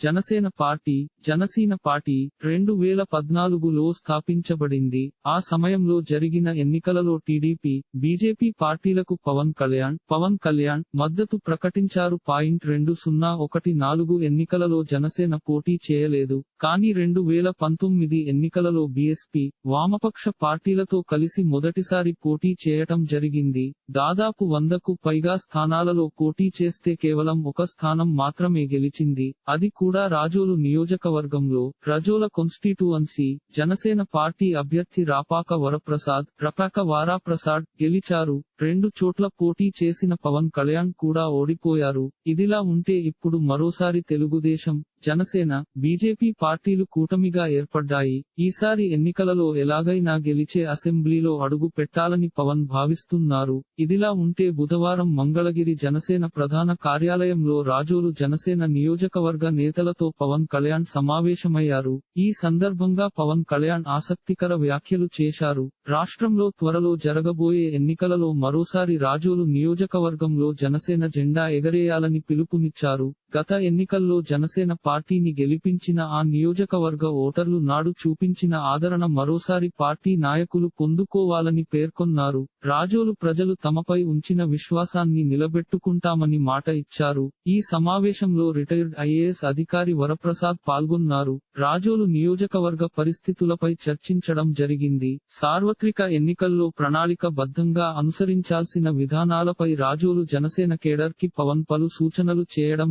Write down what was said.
Janasena party Janasena party రెండు వేల పద్నాలుగులో స్థాపించబడింది. ఆ సమయంలో జరిగిన ఎన్నికలలో టీడీపీ బీజేపీ పార్టీలకు పవన్ కళ్యాణ్ పవన్ కళ్యాణ్ మద్దతు ప్రకటించారు. పాయింట్ రెండు సున్నా ఒకటి నాలుగు ఎన్నికలలో జనసేన పోటీ చేయలేదు. కానీ రెండు వేల పంతొమ్మిది ఎన్నికలలో బీఎస్పీ వామపక్ష పార్టీలతో కలిసి మొదటిసారి పోటీ చేయటం జరిగింది. దాదాపు వందకు పైగా స్థానాలలో పోటీ చేస్తే కేవలం ఒక స్థానం మాత్రమే గెలిచింది. అది కూడా రాజోలు నియోజకవర్గంలో రజోల కాన్స్టిట్యూయన్సీ జనసేన పార్టీ అభ్యర్థి రాపాక వరప్రసాద్ రపాక వారాప్రసాద్ గెలిచారు. రెండు చోట్ల పోటీ చేసిన పవన్ కళ్యాణ్ కూడా ఓడిపోయారు. ఇదిలా ఉంటే ఇప్పుడు మరోసారి తెలుగుదేశం జనసేన బీజేపీ పార్టీలు కూటమిగా ఏర్పడ్డాయి. ఈసారి ఎన్నికలలో ఎలాగైనా గెలిచే అసెంబ్లీలో అడుగు పెట్టాలని పవన్ భావిస్తున్నారు. ఇదిలా ఉంటే బుధవారం మంగళగిరి జనసేన ప్రధాన కార్యాలయంలో రాజోలు జనసేన నియోజకవర్గ నేతలతో పవన్ కళ్యాణ్ సమావేశమయ్యారు. ఈ సందర్భంగా పవన్ కళ్యాణ్ ఆసక్తికర వ్యాఖ్యలు చేశారు. రాష్ట్రంలో త్వరలో జరగబోయే ఎన్నికలలో మరోసారి రాజోలు నియోజకవర్గంలో జనసేన జెండా ఎగరేయాలని పిలుపునిచ్చారు. గత ఎన్నికల్లో జనసేన పార్టీని గెలిపించిన ఆ నియోజకవర్గ ఓటర్లు నాడు చూపించిన ఆదరణ మరోసారి పార్టీ నాయకులు పొందుకోవాలని పేర్కొన్నారు. రాజోలు ప్రజలు తమపై ఉంచిన విశ్వాసాన్ని నిలబెట్టుకుంటామని మాట ఇచ్చారు. ఈ సమావేశంలో రిటైర్డ్ ఐఏఎస్ అధికారి వరప్రసాద్ పాల్గొన్నారు. రాజోలు నియోజకవర్గ పరిస్థితులపై చర్చించడం జరిగింది. సార్వత్రిక ఎన్నికల్లో ప్రణాళిక బద్దంగా అనుసరించాల్సిన విధానాలపై రాజోలు జనసేన కేడర్కి పవన్ పలు సూచనలు చేయడం